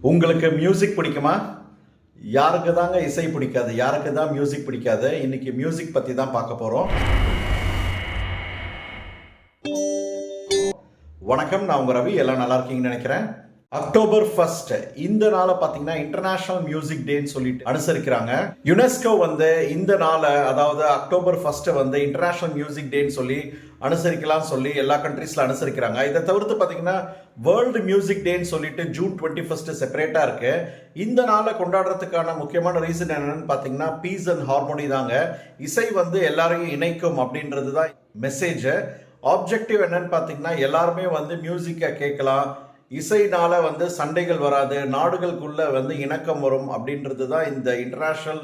உங்களுக்கு மியூசிக் பிடிக்குமா? யாருக்கு தாங்க இசை பிடிக்காது? யாருக்கு தான் மியூசிக் பிடிக்காது? இன்னைக்கு மியூசிக் பற்றி தான் பார்க்க போகிறோம் வணக்கம் நான் உங்கள் ரவி. எல்லாம் நல்லா இருக்கீங்கன்னு நினைக்கிறேன். அக்டோபர் ஃபர்ஸ்ட் இந்த நாளை பார்த்தீங்கன்னா இன்டர்நேஷனல் மியூசிக் டேன்னு சொல்லிட்டு அனுசரிக்கிறாங்க. யுனெஸ்கோ வந்து இந்த நாளை அதாவது அக்டோபர் ஃபர்ஸ்ட் வந்து இன்டர்நேஷனல் மியூசிக் டேன்னு சொல்லி அனுசரிக்கலாம் சொல்லி எல்லா கண்ட்ரீஸ்ல அனுசரிக்கிறாங்க. இதை தவிர்த்து பார்த்தீங்கன்னா வேர்ல்டு மியூசிக் டேன்னு சொல்லிட்டு ஜூன் டுவெண்ட்டி ஃபர்ஸ்ட் செப்பரேட்டா இருக்கு. இந்த நாளை கொண்டாடுறதுக்கான முக்கியமான ரீசன் என்னன்னு பார்த்தீங்கன்னா பீஸ் அண்ட் ஹார்மோனி தாங்க. இசை வந்து எல்லாரையும் இணைக்கும் அப்படின்றது தான் மெசேஜ் ஆப்ஜெக்டிவ் என்னன்னு பார்த்தீங்கன்னா எல்லாருமே வந்து மியூசிக்கை கேட்கலாம். இசைனால் வந்து சண்டைகள் வராது நாடுகளுக்குள்ளே வந்து இணக்கம் வரும் அப்படின்றது தான் இந்த இன்டர்நேஷ்னல்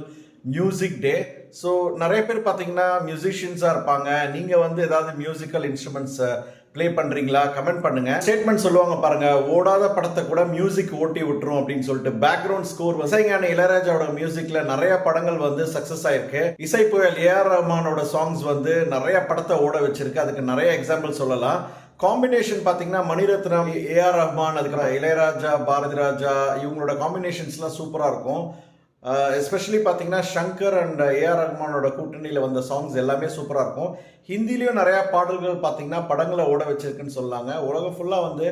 மியூசிக் டே ஸோ நிறைய பேர் பார்த்தீங்கன்னா மியூசிஷியன்ஸாக இருப்பாங்க. நீங்கள் வந்து ஏதாவது மியூசிக்கல் இன்ஸ்ட்ருமெண்ட்ஸை ப்ளே பண்ணுறீங்களா கமெண்ட் பண்ணுங்கள் ஸ்டேட்மெண்ட் சொல்லுவாங்க பாருங்கள் ஓடாத படத்தை கூட மியூசிக் ஓட்டி விட்டுரும் அப்படின்னு சொல்லிட்டு பேக்ரவுண்ட் ஸ்கோர் இசைஞான இளையராஜாவோட மியூசிக்கில் நிறைய படங்கள் வந்து சக்ஸஸ் ஆயிருக்கு. இசை புயல் ஏஆர் ரஹ்மானோட சாங்ஸ் வந்து நிறைய படத்தை ஓட வச்சிருக்கு. அதுக்கு நிறைய எக்ஸாம்பிள் சொல்லலாம். காம்பினேஷன் பார்த்தீங்கன்னா மணிரத்னம் ஏஆர் ரஹ்மான் அதுக்கப்புறம் இளையராஜா பாரதி ராஜா இவங்களோட காம்பினேஷன்ஸ்லாம் சூப்பராக இருக்கும். எஸ்பெஷலி பார்த்தீங்கன்னா ஷங்கர் அண்ட் ஏஆர் ரஹ்மானோட கூட்டணியில் வந்த சாங்ஸ் எல்லாமே சூப்பராக இருக்கும். ஹிந்திலையும் நிறையா பாடல்கள் பார்த்தீங்கன்னா படங்களை ஓட வச்சிருக்குன்னு சொல்லாங்க. உலகம் ஃபுல்லாக வந்து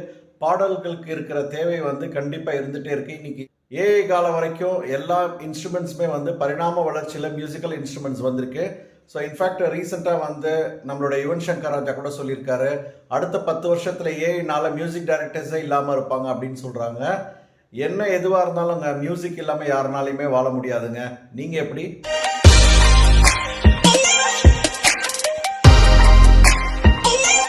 பாடல்களுக்கு இருக்கிற தேவை வந்து கண்டிப்பாக இருந்துகிட்டே இருக்கு. இன்னைக்கு ஏஐ காலம் வரைக்கும் எல்லா இன்ஸ்ட்ருமெண்ட்ஸுமே வந்து பரிணாம வளர்ச்சியில் மியூசிக்கல் இன்ஸ்ட்ருமெண்ட்ஸ் வந்திருக்கு. ஸோ இன்ஃபேக்ட் ரீசெண்டாக வந்து நம்மளோட யுவன் சங்கர் ராஜா கூட சொல்லியிருக்காரு. அடுத்த பத்து வருஷத்தில் ஏஐனால மியூசிக் டைரக்டர்ஸே இல்லாமல் இருப்பாங்க அப்படின்னு சொல்கிறாங்க என்ன எதுவாக இருந்தாலும் மியூசிக் இல்லாமல் யாருனாலையுமே வாழ முடியாதுங்க. நீங்கள் எப்படி?